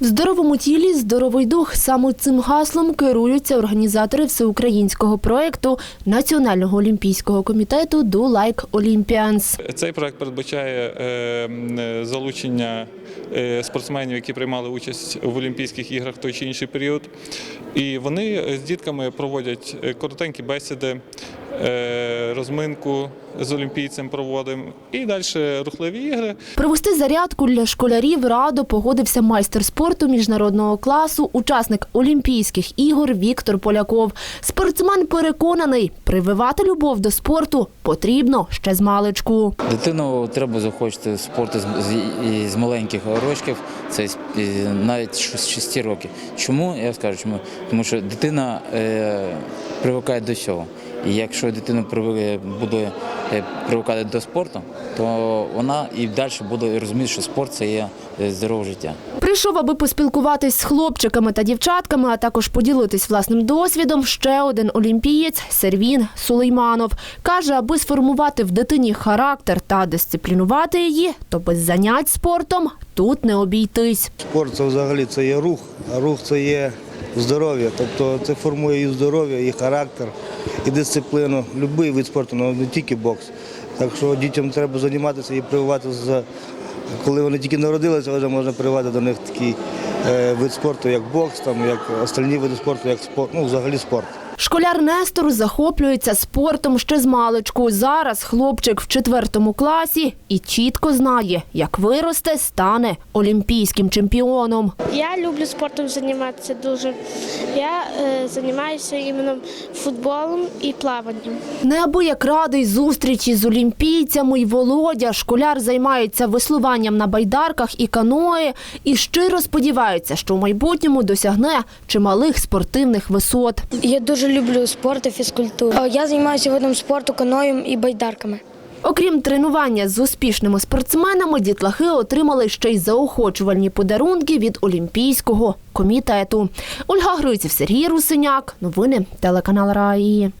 В здоровому тілі здоровий дух. Саме цим гаслом керуються організатори всеукраїнського проекту Національного олімпійського комітету «Do Like Olympians». Цей проект передбачає е, е, залучення е, спортсменів, які приймали участь в Олімпійських іграх в той чи інший період. І вони з дітками проводять коротенькі бесіди, розминку з олімпійцем проводимо і далі рухливі ігри. Провести зарядку для школярів радо погодився майстер спорту міжнародного класу, учасник Олімпійських ігор Віктор Поляков. Спортсмен переконаний, прививати любов до спорту потрібно ще з маличку. Дитину треба захочити спорту з, з, з маленьких рочків, це навіть з 6 років. Чому? Я скажу чому. Тому що дитина е, привикає до всього. І якщо дитина привикає, буде е, привикати до спорту, то вона і далі буде розуміти, що спорт це є е, здорове життя. Прийшов, аби поспілкуватись з хлопчиками та дівчатками, а також поділитись власним досвідом. Ще один олімпієць Сервін Сулейманов каже, аби сформувати в дитині характер та дисциплінувати її, то без занять спортом тут не обійтись. Спорт це взагалі це є рух, а рух це є здоров'я. Тобто це формує і здоров'я, і характер, і дисципліну. будь-який вид спорту, але не тільки бокс. Так що дітям треба займатися і прививати коли вони тільки народилися, вже можна прививати до них такий е, вид спорту, як бокс, як остальні види спорту, як спорт, ну взагалі спорт. Школяр Нестор захоплюється спортом ще з маличку. Зараз хлопчик в четвертому класі і чітко знає, як виросте, стане олімпійським чемпіоном. Я люблю спортом займатися дуже. Я е, займаюся іменно футболом і плаванням. Неабияк радий зустрічі з олімпійцями й Володя. Школяр займається веслуванням на байдарках і каное і щиро сподівається, що в майбутньому досягне чималих спортивних висот. Я дуже люблю спорт і фізкультуру. Е, Я займаюся видом спорту каноєм і байдарками. Окрім тренування з успішними спортсменами, дітлахи отримали ще й заохочувальні подарунки від Олімпійського комітету. Ольга Гриців, Сергій Русиняк. Новини телеканал Раї.